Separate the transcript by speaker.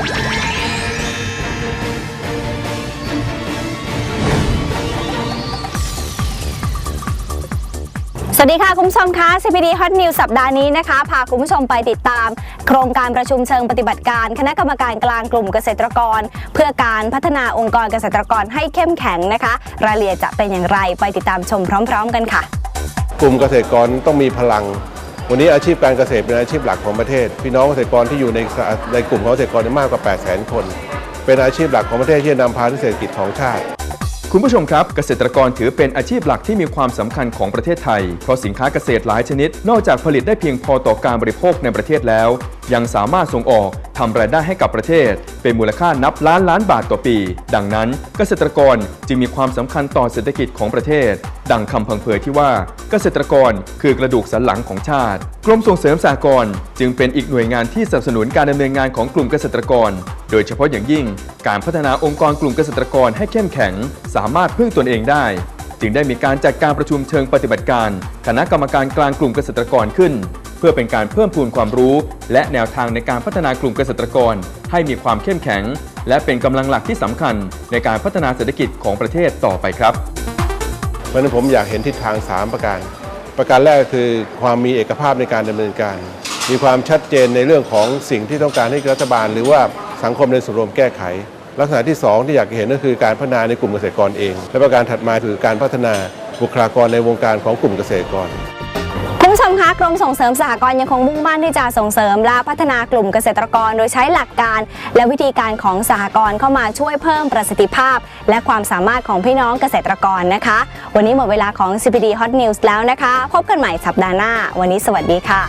Speaker 1: สวัสดีค่ะ คุณผู้ชมคะ CPD Hot News สัปดาห์นี้นะคะ พาคุณผู้ชมไปติดตาม โครงการประชุมเชิงปฏิบัติการ คณะกรรมการกลางกลุ่มเกษตรกร เพื่อการพัฒนาองค์กรเกษตรกรให้เข้มแข็งนะคะ รายละเอียดจะเป็นอย่างไรไปติดตามชมพร้อม ๆ กันค่ะ
Speaker 2: กลุ่มเกษตรกรต้องมีพลัง วันนี้อาชีพการเกษตรเป็นอาชีพหลักของประเทศ พี่น้องเกษตรกรที่อยู่ในในกลุ่มของเกษตรกรนี่ยมากกว่า 8 0 0 0 0 0 คน เป็นอาชีพหลักของประเทศที่นำพาเศรษฐกิจของชาติ
Speaker 3: คุณผู้ชมครับ เกษตรกรถือเป็นอาชีพหลักที่มีความสำคัญของประเทศไทย เพราะสินค้าเกษตรหลายชนิด นอกจากผลิตได้เพียงพอต่อการบริโภคในประเทศแล้ว ยังสามารถส่งออก ทำรายได้ให้กับประเทศ เป็นมูลค่านับล้านล้านบาทต่อปี ดังนั้นเกษตรกรจึงมีความสำคัญต่อเศรษฐกิจของประเทศ ดังคำพังเพยที่ว่าเกษตรกรคือกระดูกสันหลังของชาติ กรมส่งเสริมสหกรณ์จึงเป็นอีกหน่วยงานที่สนับสนุนการดำเนินงานของกลุ่มเกษตรกร โดยเฉพาะอย่างยิ่ง การพัฒนาองค์กรกลุ่มเกษตรกรให้เข้มแข็ง สามารถพึ่งตนเองได้จึงได้มีการจัดการประชุมเชิงปฏิบัติการ คณะกรรมการกลางกลุ่มเกษตรกรขึ้น เพื่อเป็นการเพิ่มพูนความรู้ และแนวทางในการพัฒนากลุ่มเกษตรกร ให้มีความเข้มแข็ง และเป็นกำลังหลักที่สำคัญในการพัฒนาเศรษฐกิจของประเทศต่อไปครับ
Speaker 2: เพราะนั้นผมอยากเห็นทิศทาง 3 ประการ ประการแรกคือความมีเอกภาพในการดำเนินการ มีความชัดเจนในเรื่องของสิ่งที่ต้องการให้รัฐบาล หรือว่าสังคมในส่วนรวมแก้ไขลักษณะที่ 2 ที่อยากเห็นก็คือการพัฒนาในกลุ่มเกษตรกรเอง และประการถัดมาคือการพัฒนาบุคลากรในวงการของกลุ่มเกษตรกร
Speaker 1: คุณผู้ชมคะกรมส่งเสริมสหกรณ์ยังคงมุ่งมั่นที่จะส่งเสริมและพัฒนากลุ่มเกษตรกร โดยใช้หลักการ และวิธีการของสหกรณ์เข้ามาช่วยเพิ่มประสิทธิภาพ และความสามารถของพี่น้องเกษตรกรนะคะ วันนี้หมดเวลาของ CPD Hot News แล้วนะคะ พบกันใหม่สัปดาห์หน้า วันนี้สวัสดีค่ะ